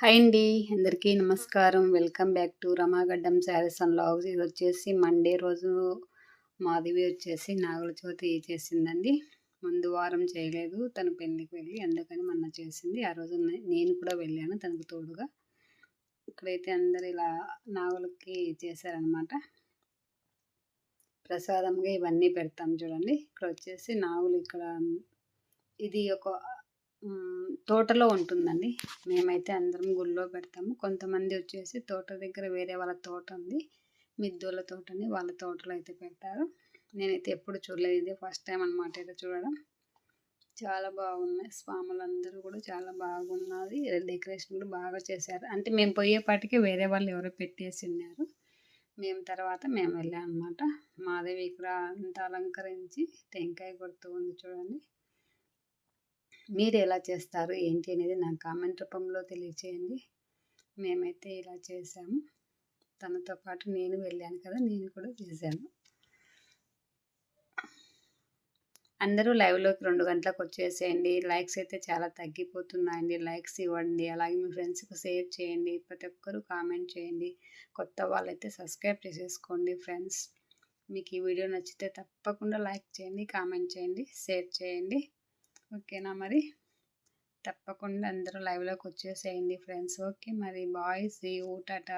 Hi అండి అందరికీ నమస్కారం. Welcome back to Ramagaddam sarees and logs. ఇది వచ్చేసి మండే రోజు మాధవి వచ్చేసి నాగుల చవితి చేసిందండి. ముందు వారం చేయలేదు తన పెళ్ళికి వెళ్ళి అందుకని మొన్న చేసింది. ఆ రోజు నేను కూడా వెళ్ళాను తనకు తోడుగా. ఇక్కడైతే అందరు ఇలా నాగులకి చేశారనమాట ప్రసాదంగా ఇవన్నీ పెడతాం చూడండి. ఇక్కడ వచ్చేసి నాగులు ఇక్కడ ఇది ఒక తోటలో ఉంటుందండి. మేమైతే అందరం గుళ్ళో పెడతాము. కొంతమంది వచ్చేసి తోట దగ్గర వేరే వాళ్ళ తోట ఉంది. మిద్దోళ్ళ తోటని వాళ్ళ తోటలో అయితే పెడతారు. నేనైతే ఎప్పుడు చూడలేదు. ఇదే ఫస్ట్ టైం అనమాట అయితే చూడడం. చాలా బాగున్నాయి. స్వాములు అందరూ కూడా చాలా బాగున్నది. డెకరేషన్ కూడా బాగా చేశారు. అంటే మేము పోయేపాటికి వేరే వాళ్ళు ఎవరో పెట్టేసి ఉన్నారు. మేము తర్వాత మేము వెళ్ళాం అనమాట మాదేవి ఇక్కడ అంతా అలంకరించి టెంకాయ కొడుతూ ఉంది చూడండి. మీరు ఎలా చేస్తారు? ఏంటి అనేది నాకు కామెంట్ రూపంలో తెలియచేయండి. మేమైతే ఇలా చేసాము. తనతో పాటు నేను వెళ్ళాను కదా నేను కూడా చేశాను అందరూ లైవ్లోకి రెండు గంటలకు వచ్చేసేయండి. లైక్స్ అయితే చాలా తగ్గిపోతున్నాయండి. లైక్స్ ఇవ్వండి. అలాగే మీ ఫ్రెండ్స్కి షేర్ చేయండి. ప్రతి ఒక్కరూ కామెంట్ చేయండి. కొత్త వాళ్ళైతే సబ్స్క్రైబ్ చేసేసుకోండి ఫ్రెండ్స్. మీకు ఈ వీడియో నచ్చితే తప్పకుండా లైక్ చేయండి కామెంట్ చేయండి షేర్ చేయండి. ఓకేనా మరి? తప్పకుండా అందరూ లైవ్లోకి వచ్చేసేయండి ఫ్రెండ్స్. ఓకే మరి బాయ్స్ ఊటట